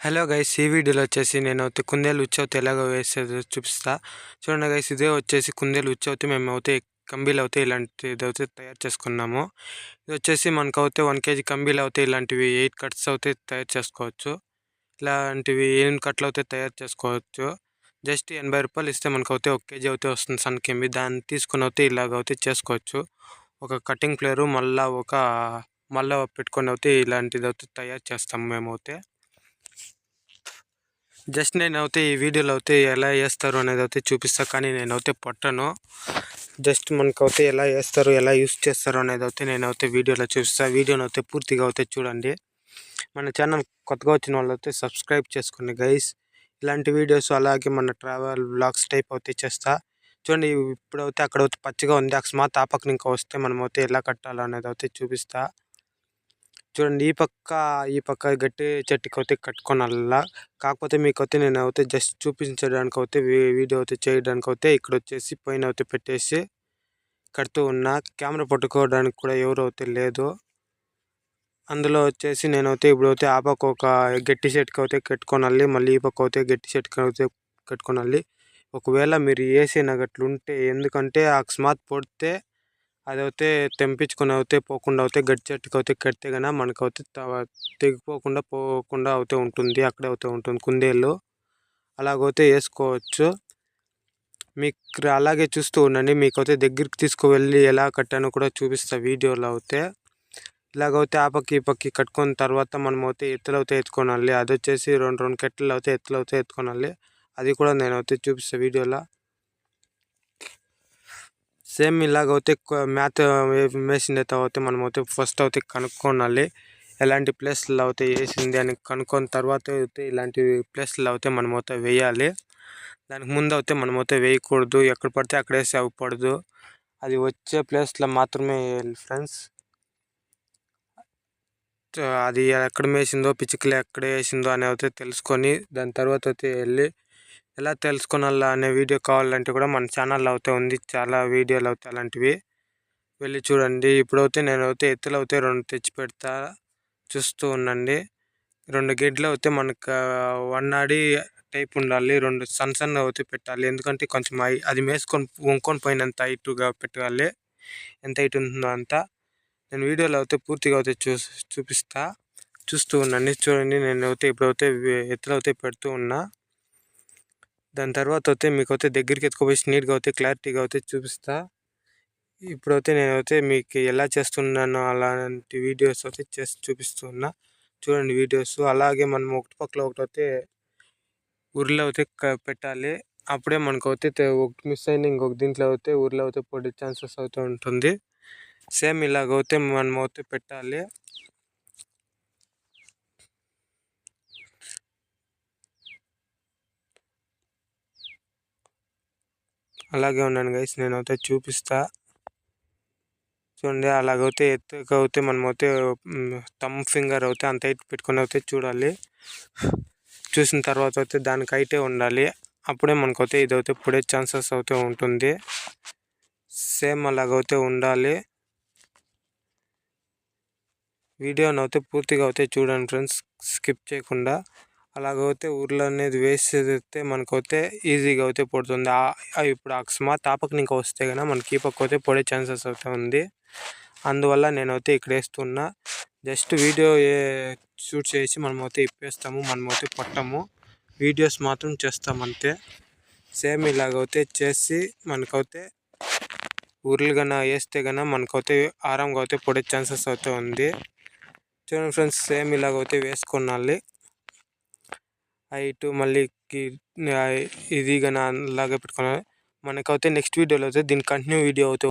Hello guys ఈ వీడియోలో వచ్చేసి నేను అయితే కుందేలు ఉచ్చవతి ఎలాగో వేసేది చూపిస్తా. చూడండి గైస్ ఇదే వచ్చేసి కుందేలు ఉచ్చవతి మేము అయితే కంబీలు అవుతాయి ఇలాంటిది అయితే తయారు చేసుకున్నాము. ఇది వచ్చేసి మనకైతే వన్ కేజీ కంబీలు అవుతాయి ఇలాంటివి ఎయిట్ కట్స్ అయితే తయారు చేసుకోవచ్చు. ఇలాంటివి ఎనిమిది కట్లు అయితే తయారు చేసుకోవచ్చు. జస్ట్ ఎనభై రూపాయలు ఇస్తే మనకైతే ఒక కేజీ అయితే వస్తుంది సన్ కెంబి దాన్ని తీసుకుని అయితే ఇలాగైతే చేసుకోవచ్చు. ఒక కటింగ్ ప్లేయరు మళ్ళీ ఒక మళ్ళీ పెట్టుకొని అయితే ఇలాంటిది అయితే తయారు చేస్తాము మేమైతే. జస్ట్ నేనైతే ఈ వీడియోలో అయితే ఎలా వేస్తారు అనేది అయితే చూపిస్తా కానీ నేనైతే పొట్టను. పట్టను జస్ట్ మనకు అయితే ఎలా వేస్తారు ఎలా యూస్ చేస్తారు అనేది అయితే నేనైతే వీడియోలో చూపిస్తా. వీడియోని అయితే పూర్తిగా అయితే చూడండి. మన ఛానల్ కొత్తగా వచ్చిన వాళ్ళు అయితే సబ్స్క్రైబ్ చేసుకోండి గైస్. ఇలాంటి వీడియోస్ అలాగే మన ట్రావెల్ బ్లాగ్స్ టైప్ అయితే చేస్తా. చూడండి ఇప్పుడైతే అక్కడ అయితే పచ్చిగా ఉంది. అకస్మాత్ ఆ పక్కన ఇంకా వస్తే మనం అయితే ఎలా కట్టాలో అనేది అయితే చూపిస్తా. చూడండి ఈ పక్క ఈ పక్క గట్టి చెట్టుకి అయితే కట్టుకోనల్లా. కాకపోతే మీకు అయితే నేను అయితే జస్ట్ చూపించడానికి అయితే వీడియో అయితే చేయడానికి అయితే ఇక్కడ వచ్చేసి పైన అయితే పెట్టేసి కడుతూ ఉన్నా. కెమెరా పట్టుకోవడానికి కూడా ఎవరు అయితే లేదు అందులో వచ్చేసి నేనైతే ఇప్పుడు అయితే ఆ పక్క ఒక గట్టి చెట్టుకి అయితే కట్టుకోనాలి మళ్ళీ ఈ పక్క అయితే గట్టి చెట్టుకి అయితే కట్టుకోనాలి ఒకవేళ మీరు ఏసీ నగట్లు ఉంటే ఎందుకంటే అకస్మాత్ పొడితే అదైతే తెంపించుకొని అయితే పోకుండా అయితే గట్టి చెట్టుకి అయితే కడితే కనుక మనకు అయితే తెగిపోకుండా పోకుండా అయితే ఉంటుంది అక్కడే అయితే ఉంటుంది కుందేళ్ళు అలాగైతే వేసుకోవచ్చు. మీకు అలాగే చూస్తూ ఉండండి. మీకు అయితే దగ్గరికి తీసుకువెళ్ళి ఎలా కట్టానో కూడా చూపిస్తా వీడియోలో అయితే. ఇలాగైతే ఆ పక్క ఈ పక్కకి కట్టుకున్న తర్వాత మనం అయితే ఎత్తులు అయితే ఎత్తుకోనాలి. అది వచ్చేసి రెండు రెండు కట్టెలు అయితే ఎత్తులు అయితే ఎత్తుకోనాలి. అది కూడా నేను అయితే చూపిస్తాను వీడియోలో. సేమ్ ఇలాగైతే మ్యాథ్ వేసిన తర్వాత మనం అయితే ఫస్ట్ అయితే కనుక్కోనాలి. ఎలాంటి ప్లేస్లో అయితే వేసింది అని కనుక్కొని తర్వాత అయితే ఇలాంటి ప్లేస్లో అయితే మనం అయితే వేయాలి. దానికి ముందు అయితే మనం అయితే వేయకూడదు. ఎక్కడ పడితే అక్కడ వేసి అవ్వకూడదు అది వచ్చే ప్లేస్లో మాత్రమే వేయాలి ఫ్రెండ్స్. అది ఎక్కడ వేసిందో పిచ్చుకలు ఎక్కడ వేసిందో అని అయితే తెలుసుకొని దాని తర్వాత అయితే వెళ్ళి ఎలా తెలుసుకోనాలా అనే వీడియో కావాలంటే కూడా మన ఛానల్లో అయితే ఉంది చాలా వీడియోలు అవుతాయి అలాంటివి. వెళ్ళి చూడండి. ఇప్పుడైతే నేను అయితే ఎత్తులు అయితే రెండు తెచ్చి పెడతా చూస్తూ ఉండండి. రెండు గిడ్లు అయితే మనకు వన్ ఆడి టైప్ ఉండాలి రెండు సన్ సన్ అయితే పెట్టాలి. ఎందుకంటే కొంచెం అది మేసుకొని వంకొని పోయినంత హైట్గా పెట్టాలి. ఎంత హైట్ ఉంటుందో అంత. నేను వీడియోలో అయితే పూర్తిగా అయితే చూ చూపిస్తా. చూస్తూ ఉండండి. చూడండి. నేను అయితే ఇప్పుడైతే ఎత్తులు అయితే పెడుతూ ఉన్నా. దాని తర్వాత అయితే మీకు అయితే దగ్గరికి ఎత్తుకుపోయి నీట్గా అయితే క్లారిటీగా అయితే చూపిస్తా. ఇప్పుడైతే నేనైతే మీకు ఎలా చేస్తున్నానో అలాంటి వీడియోస్ అయితే చేసి చూపిస్తున్నా. చూడండి వీడియోస్. అలాగే మనం ఒకటి పక్కల ఒకటి అయితే ఊరిలో అయితే పెట్టాలి. అప్పుడే మనకు అయితే ఒకటి మిస్ అయిన ఇంకొక దీంట్లో అయితే ఊరిలో అయితే పడే ఛాన్సెస్ అవుతూ ఉంటుంది. సేమ్ ఇలాగైతే మనం అయితే పెట్టాలి. అలాగే ఉన్నాను గైస్ నేనైతే చూపిస్తా. చూడండి అలాగైతే ఎత్తుకైతే మనమైతే తమ్ ఫింగర్ అయితే అంత హైట్ పెట్టుకుని అయితే చూడాలి. చూసిన తర్వాత అయితే దానికి హైటే ఉండాలి. అప్పుడే మనకైతే ఇదైతే పుడే ఛాన్సెస్ అయితే ఉంటుంది. సేమ్ అలాగైతే ఉండాలి. వీడియోని అయితే పూర్తిగా అయితే చూడండి ఫ్రెండ్స్ స్కిప్ చేయకుండా. అలాగైతే ఊర్లో అనేది వేసేదైతే మనకైతే ఈజీగా అయితే పడుతుంది. ఇప్పుడు అకస్మాత్ ఆ ఇంకా వస్తే కనుక మన ఈ అయితే పడే ఛాన్సెస్ అయితే ఉంది. అందువల్ల నేనైతే ఇక్కడ వేస్తున్నా. జస్ట్ వీడియో షూట్ చేసి మనమైతే ఇప్పేస్తాము మనమైతే పట్టము. వీడియోస్ మాత్రం చేస్తామంతే సేమ్ ఇలాగైతే చేసి మనకైతే ఊర్లు కన్నా వేస్తే కన్నా మనకైతే ఆరాంగా అయితే పడే ఛాన్సెస్ అయితే ఉంది. చూడండి ఫ్రెండ్స్ సేమ్ ఇలాగైతే వేసుకున్నాలి. హైట్ మళ్ళీ ఇది కానీ అలాగే పెట్టుకున్నాను. మనకైతే నెక్స్ట్ వీడియోలో అయితే దీని కంటిన్యూ వీడియో అయితే